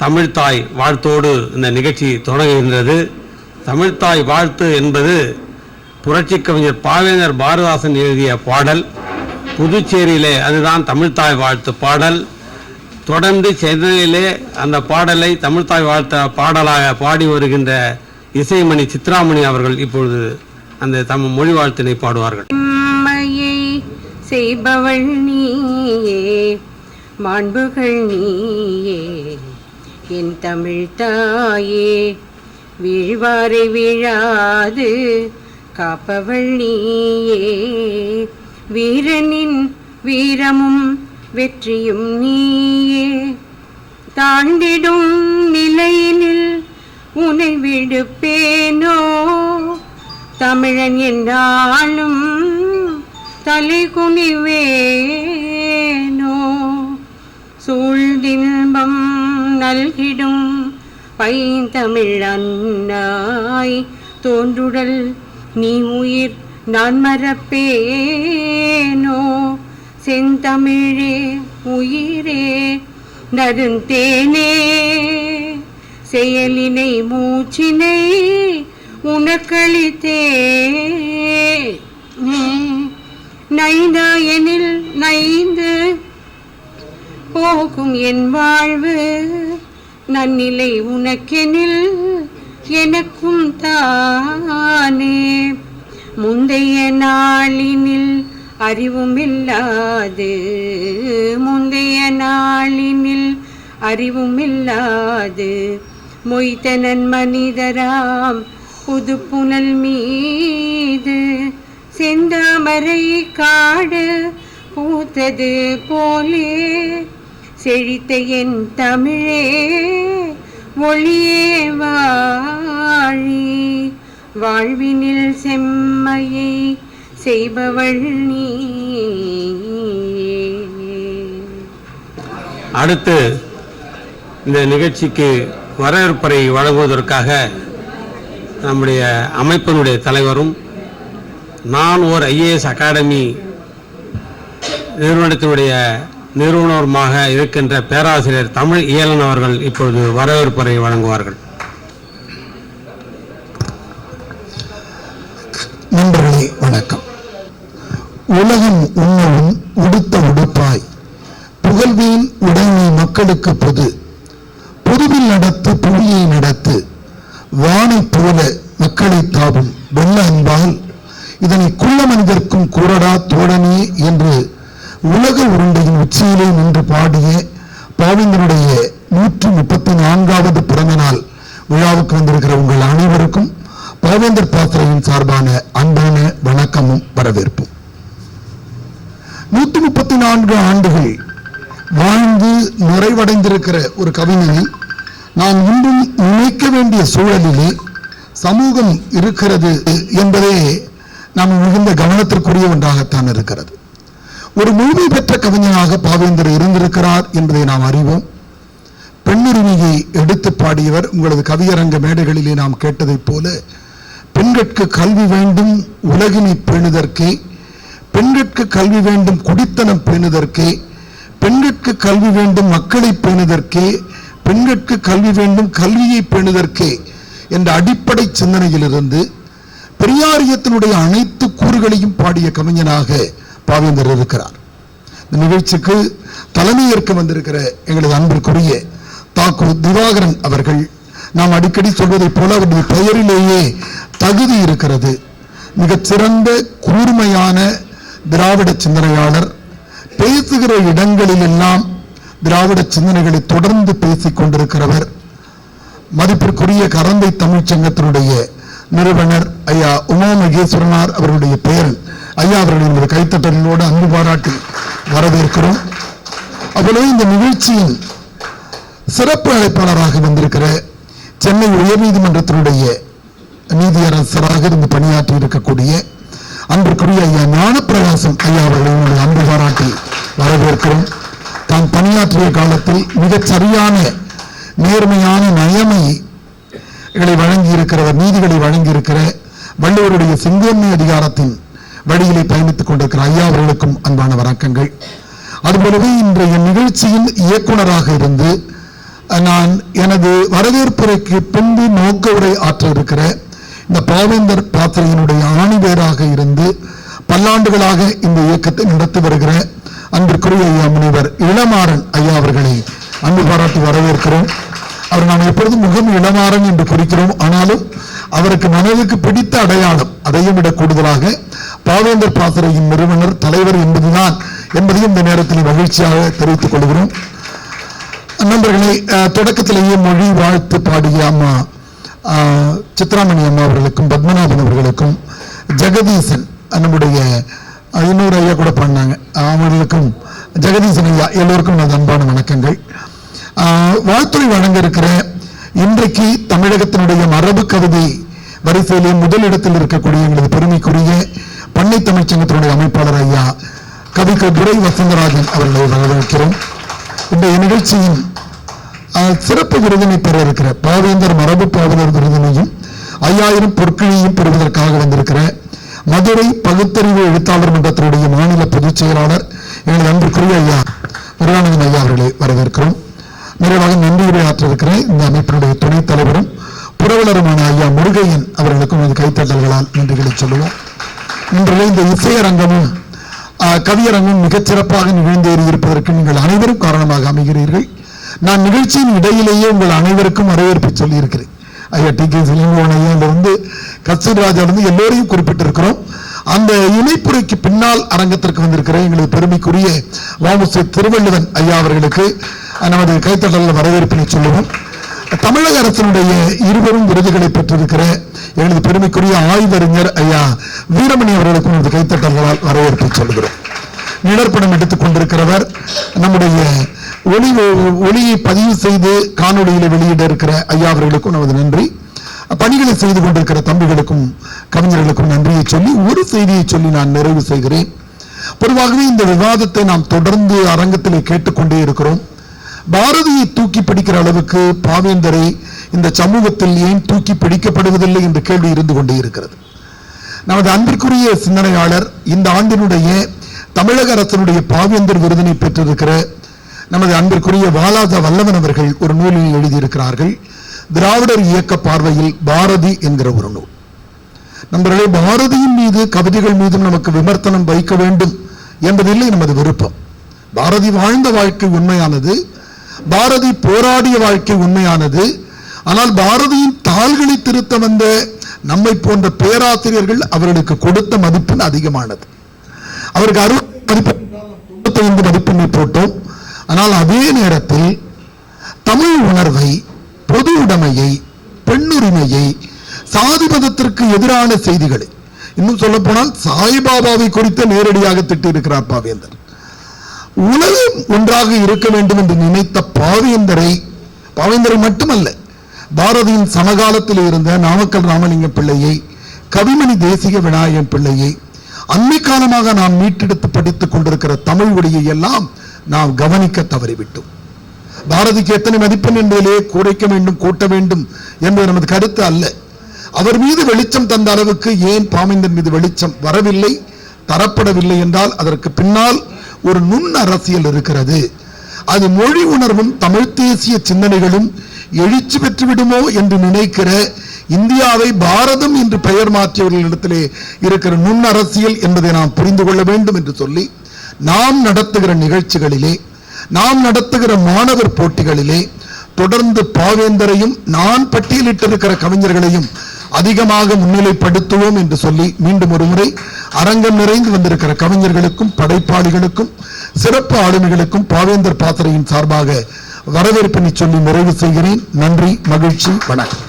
தமிழ்தாய் வாழ்த்தோடு இந்த நிகழ்ச்சி தொடங்குகின்றது. தமிழ்த்தாய் வாழ்த்து என்பது புரட்சிக் கவிஞர் பாவேந்தர் பாரதாசன் எழுதிய பாடல். புதுச்சேரியிலே அதுதான் தமிழ்த்தாய் வாழ்த்து பாடல். தொடர்ந்து சென்னையிலே அந்த பாடலை தமிழ்த்தாய் வாழ்த்த பாடலாக பாடி வருகின்ற இசைமணி சித்ராமணி அவர்கள் இப்பொழுது அந்த தம் மொழி வாழ்த்தினை பாடுவார்கள். செய்பவள் நீயே மாண்புகள் நீயே. என் தமிழ் தாயே வீழ்வாரை வீழாது காப்பவள் நீயே. வீரனின் வீரமும் வெற்றியும் நீயே. தாண்டிடும் நிலையினில் உனை விடுப்பேனோ? தமிழன் என்றாலும் தலை குனிவேனோ நல்கிடும் பைந்தமிழ் அன்னாய். தோன்றுடல் நீ உயிர் நான் மறப்பேனோ? செந்தமிழே உயிரே நருந்தேனே செயலினை மூச்சினை உனக்களித்தே நைந்தாயனில் நைந்து போகும் என் வாழ்வு. நன்னிலை உனக்கெனில் எனக்கும் தானே. முந்தைய நாளினில் அறிவும் இல்லாது முந்தைய நாளினில் அறிவும் இல்லாது மொய்த்தனன் மனிதராம் புது புனல் மீது செந்தாமரை காடு பூத்தது போலே செழித்த என் தமிழே ஒளியே வாழி. வாழ்வினில் செம்மையை செய்பவள் நீ அடுத்து இந்த நிகழ்ச்சிக்கு வரவேற்பறை வழங்குவதற்காக நம்முடைய அமைப்பினுடைய தலைவரும் நான் ஓர் ஐஏஎஸ் அகாடமி நிறுவனத்தினுடைய நிறுவனருமாக இருக்கின்ற பேராசிரியர் தமிழ் இயலன் அவர்கள் இப்பொழுது வரவேற்புரை வழங்குவார்கள். நண்பர்களே வணக்கம். உலகம் உண்மையும் உடுத்த உடுப்பாய். புகழ்வேன் உடைமை மக்களுக்கு பொது. புதுவில் நடத்து புவியை நடத்து. வானை போல மக்களை தாவும் வெள்ள அன்பால் இதனை குள்ள மனிதர்க்கும் கூறடா தோழனே என்று உலக உருண்டையின் உச்சியிலே நின்று பாடிய பாவேந்தருடைய நூற்றி முப்பத்தி நான்காவது பிறந்த நாள் விழாவுக்கு வந்திருக்கிற உங்கள் அனைவருக்கும் பாவேந்தர் பாத்திரையின் சார்பான அன்பான வணக்கமும் வரவேற்பும் நூத்தி முப்பத்தி நான்கு ஆண்டுகள் வாழ்ந்து நிறைவடைந்திருக்கிற ஒரு கவிஞனை நாம் இன்றும் நினைக்க வேண்டிய சூழலிலே சமூகம் இருக்கிறது என்பதே நாம் மிகுந்த கவனத்திற்குரிய ஒன்றாகத்தான் இருக்கிறது. ஒரு முழுமை பெற்ற கவிஞனாக பாவேந்தர் இருந்திருக்கிறார் என்பதை நாம் அறிவோம். பெண்ணுரிமையை எடுத்து பாடியவர் உங்களது கவியரங்க மேடைகளிலே நாம் கேட்டதைப் போல பெண்கட்கு கல்வி வேண்டும் உலகினை பேணுதற்கே பெண்கட்கு கல்வி வேண்டும் குடித்தனம் பேணுதற்கே பெண்கட்கு கல்வி வேண்டும் மக்களை பேணுதற்கே பெண்கட்கு கல்வி வேண்டும் கல்வியை பேணுதற்கே என்ற அடிப்படை சிந்தனையிலிருந்து பெரியாரியத்தினுடைய அனைத்து கூறுகளையும் பாடிய கவிஞனாக பாவேந்தர் இருக்கிறார். இந்த நிகழ்ச்சிக்கு தலைமையேற்க வந்திருக்கிற எங்களது அன்பிற்குரிய தாக்கு திவாகரன் அவர்கள் நாம் அடிக்கடி சொல்வதைப் போல அவருடைய பெயரிலேயே தகுதி இருக்கிறது. மிகச் சிறந்த கூர்மையான திராவிட சிந்தனையாளர் பேசுகிற இடங்களிலெல்லாம் திராவிட சிந்தனைகளை தொடர்ந்து பேசிக் கொண்டிருக்கிறவர் மதிப்பிற்குரிய கரந்தை தமிழ்ச் சங்கத்தினுடைய நிறுவனர் ஐயா உமா மகேஸ்வரனார் அவர்களுடைய பெயர் ஐயா அவர்களின் ஒரு கைத்தட்டலோடு அன்பு பாராட்டி வரவேற்கிறோம். அவ்வளவு இந்த நிகழ்ச்சியின் சிறப்பு அழைப்பாளராக வந்திருக்கிற சென்னை உயர்நீதிமன்றத்தினுடைய நீதியரசராக இருந்து பணியாற்றி இருக்கக்கூடிய அன்பிற்குரிய ஐயா ஞானப்பிரகாசம் ஐயா அவர்களை உங்களுடைய அன்பு பாராட்டி வரவேற்கிறோம் தான் பணியாற்றிய காலத்தில் மிகச் சரியான நேர்மையான நயமை வழங்கி இருக்கிறவர் நீதிகளை வழங்கி இருக்கிற வள்ளுவருடைய செங்கோன்மை அதிகாரத்தின் வழியிலே பயணித்துக் கொண்டிருக்கிற ஐயா அவர்களுக்கும் அன்பான வணக்கங்கள். அதுபோலவே இன்றைய நிகழ்ச்சியின் இயக்குனராக இருந்து நான் எனது வரவேற்புரைக்கு பின்பு நோக்க உரை ஆற்ற இருக்கிற இந்த பாவேந்தர் பாத்திரையினுடைய ஆணிவேராக இருந்து பல்லாண்டுகளாக இந்த இயக்கத்தை நடத்தி வருகிற அன்பிற்குரிய ஐயா முனிவர் இளமாறன் ஐயா அவர்களை அன்பு பாராட்டி வரவேற்கிறோம். அவர் நாம் எப்பொழுதும் முகம் இளமாறன் என்று குறிக்கிறோம். ஆனாலும் அவருக்கு மனதுக்கு பிடித்த அடையாளம் அதையும் விட கூடுதலாக பாவேந்தர் பாத்திரையின் நிறுவனர் தலைவர் என்பதுதான் என்பதையும் இந்த நேரத்தில் மகிழ்ச்சியாக தெரிவித்துக் கொள்கிறோம். நண்பர்களை அஹ், தொடக்கத்திலேயே மொழி வாழ்த்து பாடிய அம்மா சித்ராமணி அம்மா அவர்களுக்கும் பத்மநாபன் அவர்களுக்கும் ஜெகதீசன் நம்முடைய இன்னொரு ஐயா கூட பண்ணாங்க அவர்களுக்கும் ஜெகதீசன் ஐயா எல்லோருக்கும் எனது அன்பான வணக்கங்கள். வாழ்த்துறை வழங்க இருக்கிற இன்றைக்கு தமிழகத்தினுடைய மரபு கவிதை வரிசையிலே முதலிடத்தில் இருக்கக்கூடிய எங்களது பெருமைக்குரிய பண்ணை தமிழ்ச்சங்கத்தினுடைய அமைப்பாளர் ஐயா கவிக்க துரை வசந்தராஜன் அவர்களை வரவேற்கிறோம். இன்றைய நிகழ்ச்சியின் சிறப்பு விருதினை பெற இருக்கிற பாவேந்தர் மரபு பாவலர் விருதினையும் ஐயாயிரம் பொற்கிழியும் பெறுவதற்காக வந்திருக்கிற மதுரை பகுத்தறிவு எழுத்தாளர் மன்றத்தினுடைய மாநில பொதுச் செயலாளர் எனது அன்புக்குரிய ஐயா முருகானந்தம் ஐயா அவர்களை வரவேற்கிறோம். நிறைவாக நன்றியுரை ஆற்றிருக்கிற இந்த அமைப்பினுடைய துணைத் தலைவரும் புரவலருமான ஐயா முருகையன் அவர்களுக்கும் இது கைத்தட்டல்களால் நன்றிகளை சொல்லுவோம். இன்றைய இந்த இசையரங்கமும் ஆஹ், மிகச்சிறப்பாக மிகச் சிறப்பாக நிகழ்ந்தேறி இருப்பதற்கு நீங்கள் அனைவரும் காரணமாக அமைகிறீர்கள். நான் நிகழ்ச்சியின் இடையிலேயே உங்கள் அனைவருக்கும் வரவேற்பு சொல்லியிருக்கிறேன். ஐயா டி கே சிலிங்கோன் ஐயாவிலிருந்து கஸ்தூரிராஜாவிலிருந்து எல்லோரையும் குறிப்பிட்டிருக்கிறோம். அந்த இணைப்புரைக்கு பின்னால் அரங்கத்திற்கு வந்திருக்கிற எங்களது பெருமைக்குரிய வாமுசை திருவள்ளுவன் ஐயா அவர்களுக்கு நமது கைத்தட்டல் வரவேற்பினை சொல்லுவோம். தமிழக அரசினுடைய இருவரும் விருதுகளை பெற்றிருக்கிற எனது பெருமைக்குரிய ஆய்வறிஞர் ஐயா வீரமணி அவர்களுக்கும் எனது கைத்தட்டல்களால் வரவேற்பை சொல்கிறோம் நிழற்படம் எடுத்துக் கொண்டிருக்கிறவர் நம்முடைய ஒளி ஒளியை பதிவு செய்து காணொளியில வெளியிட இருக்கிற ஐயா அவர்களுக்கும் நமது நன்றி. பணிகளை செய்து கொண்டிருக்கிற தம்பிகளுக்கும் கவிஞர்களுக்கும் நன்றியை சொல்லி ஒரு செய்தியை சொல்லி நான் நிறைவு செய்கிறேன். பொதுவாகவே இந்த விவாதத்தை நாம் தொடர்ந்து அரங்கத்திலே கேட்டுக்கொண்டே இருக்கிறோம். பாரதியை தூக்கி பிடிக்கிற அளவுக்கு பாவேந்தரை இந்த சமூகத்தில் ஏன் தூக்கி பிடிக்கப்படுவதில்லை என்ற கேள்வி இருந்து கொண்டே இருக்கிறது. நமது அன்பிற்குரிய சிந்தனையாளர் இந்த ஆண்டினுடைய தமிழக அரசனுடைய பாவேந்தர் விருதினை பெற்றிருக்கிற நமது அன்பிற்குரிய வாலாஜா வல்லவன் அவர்கள் ஒரு நூலில் எழுதியிருக்கிறார்கள் திராவிடர் இயக்க பார்வையில் பாரதி என்கிற ஒரு நூல். நண்பர்களே பாரதியின் மீது கவிதைகள் மீதும் நமக்கு விமர்சனம் வைக்க வேண்டும் என்பதில்லை நமது விருப்பம். பாரதி வாழ்ந்த வாழ்க்கை உண்மையானது பாரதி போராடிய வாழ்க்கை உண்மையானது ஆனால் பாரதியின் தாள்களை திருத்த வந்த நம்மை போன்ற பேராசிரியர்கள் அவர்களுக்கு கொடுத்த மதிப்பெண் அதிகமானது. அவருக்கு அறுபது மதிப்பெண் மதிப்பெண்ணை போட்டோம். ஆனால் அதே நேரத்தில் தமிழ் உணர்வை பொது உடைமையை பெண்ணுரிமையை சாதி மதத்திற்கு எதிரான செய்திகளை இன்னும் சொல்ல போனால் சாய்பாபாவை குறித்து நேரடியாக திட்டியிருக்கிறார் பாவேந்தர். உலகம் ஒன்றாக இருக்க வேண்டும் என்று நினைத்த பாவேந்தரை பாவேந்தரை மட்டுமல்ல பாரதியின் சமகாலத்தில் இருந்த நாமக்கல் ராமலிங்க பிள்ளையை கவிமணி தேசிக விநாயகன் பிள்ளையை அண்மை காலமாக நாம் மீட்டெடுத்து படித்துக் கொண்டிருக்கிற தமிழ் ஒளியை எல்லாம் நாம் கவனிக்க தவறிவிட்டோம். பாரதிக்கு எத்தனை மதிப்பெண் என்பதிலே குறைக்க வேண்டும் கூட்ட வேண்டும் என்பது நமது கருத்து அல்ல. அவர் மீது வெளிச்சம் தந்த அளவுக்கு ஏன் பாமேந்தன் மீது வெளிச்சம் வரவில்லை தரப்படவில்லை என்றால் அதற்கு பின்னால் ஒரு நுண் அரசியல் இருக்கிறது. அது மொழி உணர்வும் தமிழ் தேசிய சிந்தனைகளும் எழுச்சி பெற்றுவிடுமோ என்று நினைக்கிற இந்தியாவை பாரதம் என்று பெயர் மாற்றியவர்களிடத்திலே இருக்கிற நுண் அரசியல் என்பதை நாம் புரிந்து கொள்ள வேண்டும் என்று சொல்லி நாம் நடத்துகிற நிகழ்ச்சிகளிலே நாம் நடத்துகிற மாணவர் போட்டிகளிலே தொடர்ந்து பாவேந்தரையும் நான் பட்டியலிட்டிருக்கிற கவிஞர்களையும் அதிகமாக முன்னிலைப்படுத்துவோம் என்று சொல்லி மீண்டும் ஒரு முறை அரங்கம் நிறைந்து வந்திருக்கிற கவிஞர்களுக்கும் படைப்பாளிகளுக்கும் சிறப்பு ஆளுமைகளுக்கும் பாவேந்தர் பாத்திரையின் சார்பாக வரவேற்பினை சொல்லி நிறைவு செய்கிறேன். நன்றி மகிழ்ச்சி வணக்கம்.